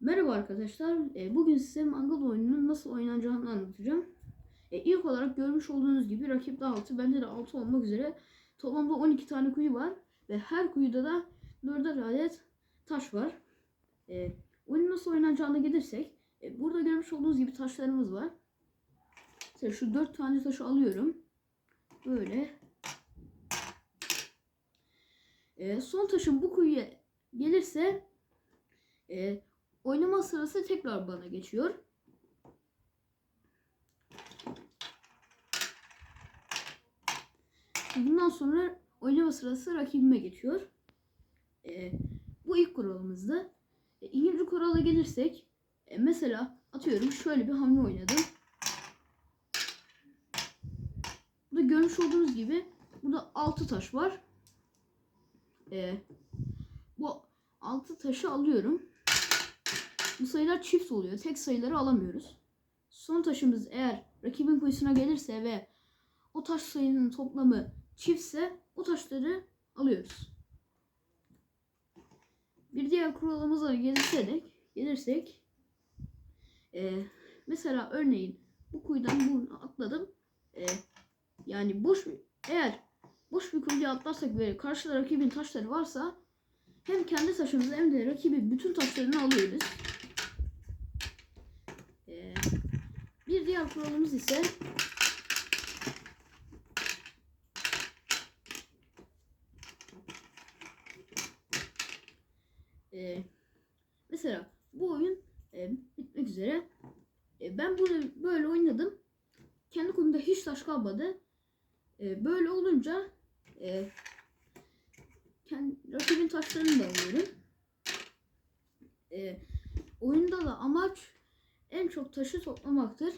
Merhaba arkadaşlar. E, Bugün size Mangal oyununun nasıl oynanacağını anlatacağım. E, İlk olarak görmüş olduğunuz gibi rakipte 6, bende de 6 olmak üzere toplamda 12 tane kuyu var. Ve her kuyuda da 4'er adet taş var. E, Oyunun nasıl oynanacağına gelirsek, e, burada görmüş olduğunuz gibi taşlarımız var. Mesela şu 4 tane taşı alıyorum. Böyle. Son taşım bu kuyuya gelirse e, oynama sırası tekrar bana geçiyor. Bundan sonra oynama sırası rakibime geçiyor. E, bu ilk kuralımızdı. E, ikinci kurala gelirsek e, mesela atıyorum şöyle bir hamle oynadım. Burada görmüş olduğunuz gibi burada 6 taş var. E, bu 6 taşı alıyorum. Bu sayılar çift oluyor. Tek sayıları alamıyoruz. Son taşımız eğer rakibin kuyusuna gelirse ve o taş sayının toplamı çiftse o taşları alıyoruz. Bir diğer kuralımıza gelirsek, gelirsek e, mesela örneğin bu kuyudan bunu atladım. E, yani boş eğer boş bir kuyuya atlarsak ve karşıda rakibin taşları varsa hem kendi taşımızı hem de rakibin bütün taşlarını alıyoruz. Kuralımız ise Ee, mesela bu oyun e, bitmek üzere. E, ben bunu böyle oynadım. Kendi konuda hiç taş kalmadı. E, böyle olunca e, kendi, rakibin taşlarını da alıyorum. E, oyunda da amaç en çok taşı toplamaktır.